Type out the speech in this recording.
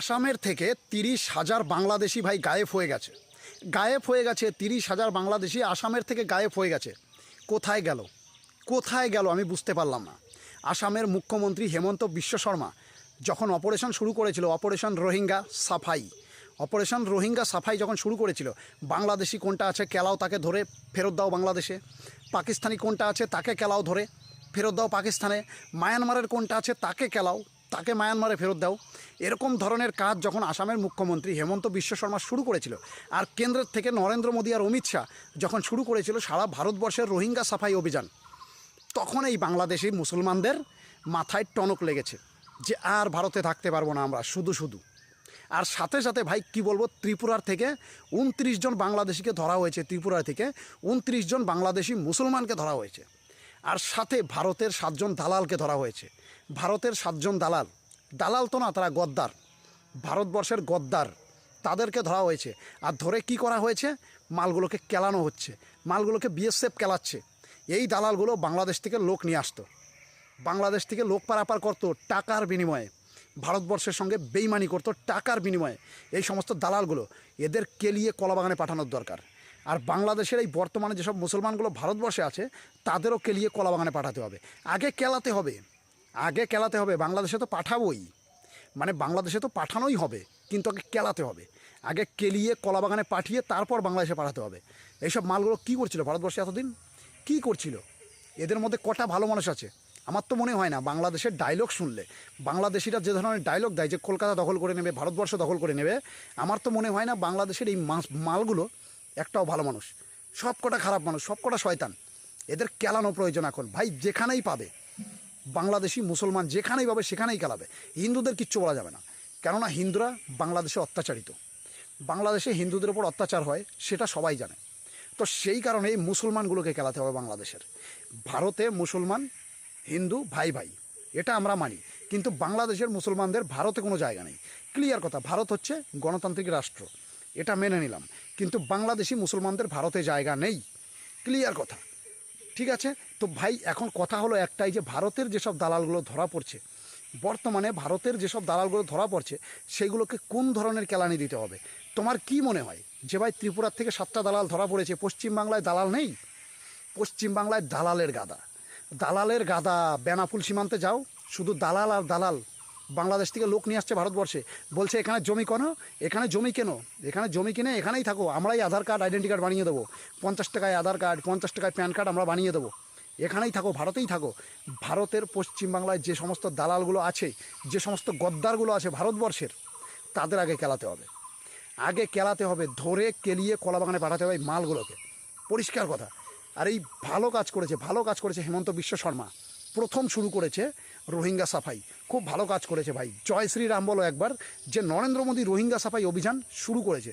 আসামের থেকে তিরিশ হাজার বাংলাদেশি ভাই গায়েব হয়ে গেছে। গায়েব হয়ে গেছে, তিরিশ হাজার বাংলাদেশি আসামের থেকে গায়েব হয়ে গেছে। কোথায় গেল? কোথায় গেল আমি বুঝতে পারলাম না। আসামের মুখ্যমন্ত্রী হেমন্ত বিশ্ব শর্মা যখন অপারেশন শুরু করেছিল, অপারেশন রোহিঙ্গা সাফাই, অপারেশন রোহিঙ্গা সাফাই যখন শুরু করেছিল, বাংলাদেশি কোনটা আছে কেলাও তাকে ধরে ফেরত দাও বাংলাদেশে, পাকিস্তানি কোনটা আছে তাকে কেলাও ধরে ফেরত দাও পাকিস্তানে, মায়ানমারের কোনটা আছে তাকে কেলাও তাকে মায়ানমারে ফেরত দাও। এরকম ধরনের কাজ যখন আসামের মুখ্যমন্ত্রী হেমন্ত বিশ্ব শর্মা শুরু করেছিল, আর কেন্দ্রের থেকে নরেন্দ্র মোদী আর অমিত শাহ যখন শুরু করেছিল সারা ভারতবর্ষের রোহিঙ্গা সাফাই অভিযান, তখন এই বাংলাদেশি মুসলমানদের মাথায় টনক লেগেছে যে আর ভারতে থাকতে পারব না আমরা, শুধু শুধু। আর সাথে সাথে ভাই, কি বলব, ত্রিপুরার থেকে উনত্রিশ জন বাংলাদেশিকে ধরা হয়েছে ত্রিপুরা থেকে উনত্রিশ জন বাংলাদেশি মুসলমানকে ধরা হয়েছে। আর সাথে ভারতের সাতজন দালালকে ধরা হয়েছে। ভারতের সাতজন দালাল দালাল তো না, তারা গদ্দার। ভারতবর্ষের গদ্দার, তাদেরকে ধরা হয়েছে। আর ধরে কি করা হয়েছে? মালগুলোকে কেলানো হচ্ছে। মালগুলোকে বিএসএফ কেলাচ্ছে। এই দালালগুলো বাংলাদেশ থেকে লোক নিয়ে আসতো। বাংলাদেশ থেকে লোক পারাপার করতো টাকার বিনিময়ে। ভারতবর্ষের সঙ্গে বেইমানি করতো টাকার বিনিময়ে। এই সমস্ত দালালগুলো, এদের কেলিয়ে কলাবাগানে পাঠানোর দরকার। আর বাংলাদেশের এই বর্তমানে যেসব মুসলমানগুলো ভারতবর্ষে আছে, তাদেরও কেলিয়ে কলা বাগানে পাঠাতে হবে। আগে কেলাতে হবে। আগে কেলাতে হবে। বাংলাদেশে তো পাঠাবোই। মানে বাংলাদেশে তো পাঠানোই হবে, কিন্তু আগে কেলাতে হবে। আগে কেলিয়ে কলা বাগানে পাঠিয়ে তারপর বাংলাদেশে পাঠাতে হবে। এইসব মালগুলো কী করছিল ভারতবর্ষে এতদিন? কী করছিল? এদের মধ্যে কটা ভালো মানুষ আছে? আমার তো মনে হয় না, বাংলাদেশের ডায়লগ শুনলে। বাংলাদেশিরা যে ধরনের ডায়লগ দেয়, যে কলকাতা দখল করে নেবে, ভারতবর্ষ দখল করে নেবে, আমার তো মনে হয় না বাংলাদেশের এই মালগুলো একটাও ভালো মানুষ। সব কটা খারাপ মানুষ সব কটা শয়তান। এদের কেলানো প্রয়োজন এখন। ভাই, যেখানেই পাবে, বাংলাদেশি, মুসলমান যেখানেই পাবে, সেখানেই কেলাবে। হিন্দুদের কিচ্ছু বলা যাবে না। কেননা হিন্দুরা বাংলাদেশে অত্যাচারিত। বাংলাদেশে হিন্দুদের ওপর অত্যাচার হয়, সেটা সবাই জানে। তো সেই কারণে এই মুসলমানগুলোকে খেলাতে হবে বাংলাদেশের। ভারতে মুসলমান, হিন্দু, ভাই ভাই, এটা আমরা মানি। কিন্তু বাংলাদেশের মুসলমানদের ভারতে কোনো জায়গা নেই। ক্লিয়ার কথা, ভারত হচ্ছে গণতান্ত্রিক রাষ্ট্র। এটা মেনে নিলাম। কিন্তু বাংলাদেশি মুসলমানদের ভারতে জায়গা নেই। ক্লিয়ার কথা। ঠিক আছে? তো ভাই, এখন কথা হলো একটাই যে, ভারতের যেসব দালালগুলো ধরা পড়ছে, বর্তমানে ভারতের যেসব দালালগুলো ধরা পড়ছে সেগুলোকে কোন ধরনের কেলানি দিতে হবে? তোমার কি মনে হয় যে, ভাই, ত্রিপুরার থেকে সাতটা দালাল ধরা পড়েছে, পশ্চিমবাংলায় দালাল নেই? পশ্চিমবাংলায় দালালের গাদা। দালালের গাদা বেনাফুল সীমান্তে যাও। শুধু দালাল আর দালাল। বাংলাদেশ থেকে লোক নিয়ে আসছে ভারতবর্ষে। বলছে, এখানে জমি কেন? এখানে জমি কেন? এখানে জমি কিনে এখানেই থাকো। আমরাই আধার কার্ড, আইডেন্টি কার্ড বানিয়ে দেবো। পঞ্চাশ টাকায় আধার কার্ড, পঞ্চাশ টাকায় প্যান কার্ড আমরা বানিয়ে দেবো। এখানেই থাকো, ভারতেই থাকো। ভারতের পশ্চিমবাংলায় যে সমস্ত দালালগুলো আছে, যে সমস্ত গদ্দারগুলো আছে ভারতবর্ষের, তাদের আগে কেলাতে হবে। আগে কেলাতে হবে, ধরে কেলিয়ে কলাবাগানে পাঠাতে হবে মালগুলোকে। পরিষ্কার কথা। আর এই ভালো কাজ করেছে, ভালো কাজ করেছে হেমন্ত বিশ্ব শর্মা। প্রথম শুরু করেছে রোহিঙ্গা সাফাই। খুব ভালো কাজ করেছে ভাই। জয় শ্রীরাম বলো একবার যে নরেন্দ্র মোদী রোহিঙ্গা সাফাই অভিযান শুরু করেছে।